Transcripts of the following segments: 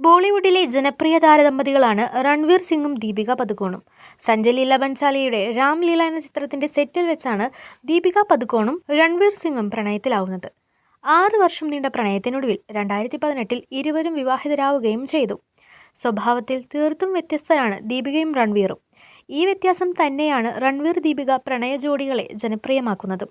ബോളിവുഡിലെ ജനപ്രിയ താരദമ്പതികളാണ് രൺവീർ സിംഗും ദീപിക പതുക്കോണും സഞ്ജയ് ലീല ബൻസാലിയുടെ രാംലീല എന്ന ചിത്രത്തിന്റെ സെറ്റിൽ വെച്ചാണ് ദീപിക പതുക്കോണും രൺവീർ സിംഗും പ്രണയത്തിലാവുന്നത്. ആറ് വർഷം നീണ്ട പ്രണയത്തിനൊടുവിൽ രണ്ടായിരത്തി പതിനെട്ടിൽ ഇരുവരും വിവാഹിതരാവുകയും ചെയ്തു. സ്വഭാവത്തിൽ തീർത്തും വ്യത്യസ്തരാണ് ദീപികയും രൺവീറും. ഈ വ്യത്യാസം തന്നെയാണ് രൺവീർ ദീപിക പ്രണയ ജോഡികളെ ജനപ്രിയമാക്കുന്നതും.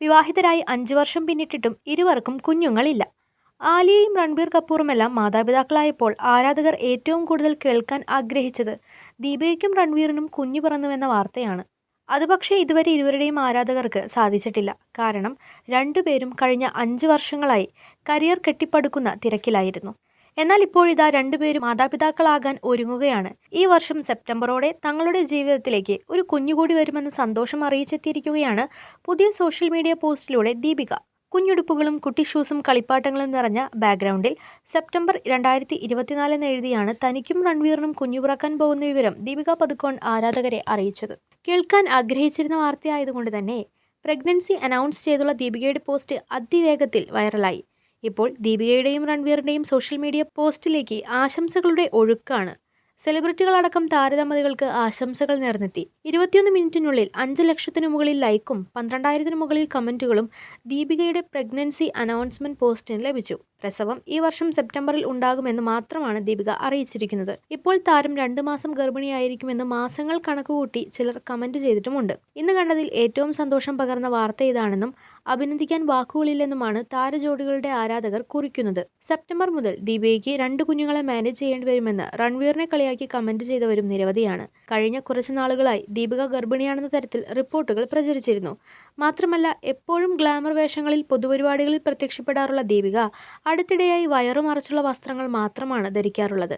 വിവാഹിതരായി അഞ്ചു വർഷം പിന്നിട്ടിട്ടും ഇരുവർക്കും കുഞ്ഞുങ്ങളില്ല. ആലിയയും രൺബീർ കപൂറുമെല്ലാം മാതാപിതാക്കളായപ്പോൾ ആരാധകർ ഏറ്റവും കൂടുതൽ കേൾക്കാൻ ആഗ്രഹിച്ചത് ദീപികയ്ക്കും രൺവീറിനും കുഞ്ഞു പിറന്നുവെന്ന വാർത്തയാണ്. അത് പക്ഷേ ഇതുവരെ ഇരുവരുടെയും ആരാധകർക്ക് സാധിച്ചിട്ടില്ല. കാരണം രണ്ടുപേരും കഴിഞ്ഞ അഞ്ച് വർഷങ്ങളായി കരിയർ കെട്ടിപ്പടുക്കുന്ന തിരക്കിലായിരുന്നു. എന്നാൽ ഇപ്പോഴിതാ രണ്ടുപേരും മാതാപിതാക്കളാകാൻ ഒരുങ്ങുകയാണ്. ഈ വർഷം സെപ്റ്റംബറോടെ തങ്ങളുടെ ജീവിതത്തിലേക്ക് ഒരു കുഞ്ഞുകൂടി വരുമെന്ന സന്തോഷം അറിയിച്ചെത്തിയിരിക്കുകയാണ് പുതിയ സോഷ്യൽ മീഡിയ പോസ്റ്റിലൂടെ ദീപിക. കുഞ്ഞുടുപ്പുകളും കുട്ടി ഷൂസും കളിപ്പാട്ടങ്ങളും നിറഞ്ഞ ബാക്ക്ഗ്രൗണ്ടിൽ സെപ്റ്റംബർ രണ്ടായിരത്തി ഇരുപത്തിനാലെന്ന് എഴുതിയാണ് തനിക്കും രൺവീറിനും കുഞ്ഞു പിറക്കാൻ പോകുന്ന വിവരം ദീപിക പതുക്കോൺ ആരാധകരെ അറിയിച്ചത്. കേൾക്കാൻ ആഗ്രഹിച്ചിരുന്ന വാർത്തയായതുകൊണ്ട് തന്നെ പ്രഗ്നൻസി അനൗൺസ് ചെയ്തുള്ള ദീപികയുടെ പോസ്റ്റ് അതിവേഗത്തിൽ വൈറലായി. ഇപ്പോൾ ദീപികയുടെയും രൺവീറിന്റെയും സോഷ്യൽ മീഡിയ പോസ്റ്റിലേക്ക് ആശംസകളുടെ ഒഴുക്കാണ്. സെലിബ്രിറ്റികളടക്കം താരദമ്പതികൾക്ക് ആശംസകൾ നേർന്നെത്തി. ഇരുപത്തിയൊന്ന് മിനിറ്റിനുള്ളിൽ അഞ്ച് ലക്ഷത്തിനു മുകളിൽ ലൈക്കും പന്ത്രണ്ടായിരത്തിനു മുകളിൽ കമന്റുകളും ദീപികയുടെ പ്രഗ്നൻസി അനൗൺസ്മെന്റ് പോസ്റ്റിന് ലഭിച്ചു. പ്രസവം ഈ വർഷം സെപ്റ്റംബറിൽ ഉണ്ടാകുമെന്ന് മാത്രമാണ് ദീപിക അറിയിച്ചിരിക്കുന്നത്. ഇപ്പോൾ താരം രണ്ടു മാസം ഗർഭിണിയായിരിക്കുമെന്ന് മാസങ്ങൾ കണക്കുകൂട്ടി ചിലർ കമന്റ് ചെയ്തിട്ടുമുണ്ട്. ഇന്ന് കണ്ടതിൽ ഏറ്റവും സന്തോഷം പകർന്ന വാർത്ത ഇതാണെന്നും അഭിനന്ദിക്കാൻ വാക്കുകളില്ലെന്നുമാണ് താരജോഡികളുടെ ആരാധകർ കുറിക്കുന്നത്. സെപ്റ്റംബർ മുതൽ ദീപികയ്ക്ക് രണ്ട് കുഞ്ഞുങ്ങളെ മാനേജ് ചെയ്യേണ്ടി വരുമെന്ന് റൺവീറിനെ കളിയാക്കി കമന്റ് ചെയ്തവരും നിരവധിയാണ്. കഴിഞ്ഞ കുറച്ച് നാളുകളായി ദീപിക ഗർഭിണിയാണെന്ന തരത്തിൽ റിപ്പോർട്ടുകൾ പ്രചരിച്ചിരുന്നു. മാത്രമല്ല എപ്പോഴും ഗ്ലാമർ വേഷങ്ങളിൽ പൊതുപരിപാടികളിൽ പ്രത്യക്ഷപ്പെടാറുള്ള ദീപിക അടുത്തിടെയായി വയറു മറച്ചുള്ള വസ്ത്രങ്ങൾ മാത്രമാണ് ധരിക്കാറുള്ളത്.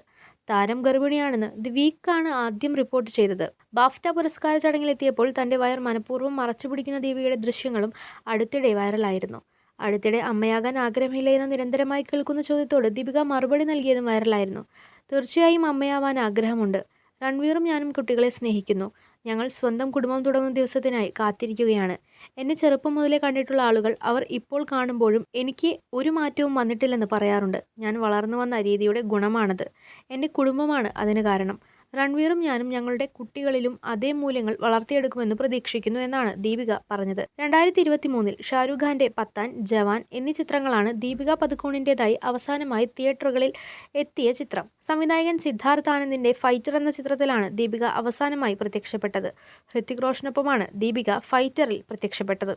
താരം ഗർഭിണിയാണെന്ന് ദി വീക്കാണ് ആദ്യം റിപ്പോർട്ട് ചെയ്തത്. ബാഫ്റ്റ പുരസ്കാര ചടങ്ങിലെത്തിയപ്പോൾ തന്റെ വയർ മനഃപൂർവം മറച്ചു പിടിക്കുന്ന ദേവിയുടെ ദൃശ്യങ്ങളും അടുത്തിടെ വൈറലായിരുന്നു. അടുത്തിടെ അമ്മയാകാൻ ആഗ്രഹമില്ല എന്ന് നിരന്തരമായി കേൾക്കുന്ന ചോദ്യത്തോട് ദീപിക മറുപടി നൽകിയതും വൈറലായിരുന്നു. തീർച്ചയായും അമ്മയാവാൻ ആഗ്രഹമുണ്ട്. രൺവീറും ഞാനും കുട്ടികളെ സ്നേഹിക്കുന്നു. ഞങ്ങൾ സ്വന്തം കുടുംബം തുടങ്ങുന്ന ദിവസത്തിനായി കാത്തിരിക്കുകയാണ്. എന്നെ ചെറുപ്പം മുതലേ കണ്ടിട്ടുള്ള ആളുകൾ അവർ ഇപ്പോൾ കാണുമ്പോഴും എനിക്ക് ഒരു മാറ്റവും വന്നിട്ടില്ലെന്ന് പറയാറുണ്ട്. ഞാൻ വളർന്നു വന്ന രീതിയുടെ ഗുണമാണത്. എന്റെ കുടുംബമാണ് അതിന് കാരണം. രൺവീറും ഞാനും ഞങ്ങളുടെ കുട്ടികളിലും അതേ മൂല്യങ്ങൾ വളർത്തിയെടുക്കുമെന്ന് പ്രതീക്ഷിക്കുന്നു എന്നാണ് ദീപിക പറഞ്ഞത്. രണ്ടായിരത്തി ഇരുപത്തി മൂന്നിൽ ഷാരൂഖ് ഖാന്റെ പത്താൻ ജവാൻ എന്നീ ചിത്രങ്ങളാണ് ദീപിക പതുക്കോണിന്റെതായി അവസാനമായി തിയേറ്ററുകളിൽ എത്തിയ ചിത്രം. സംവിധായകൻ സിദ്ധാർത്ഥ് ആനന്ദിന്റെ ഫൈറ്റർ എന്ന ചിത്രത്തിലാണ് ദീപിക അവസാനമായി പ്രത്യക്ഷപ്പെട്ടത്. ഹൃത്തിക് റോഷനൊപ്പമാണ് ദീപിക ഫൈറ്ററിൽ പ്രത്യക്ഷപ്പെട്ടത്.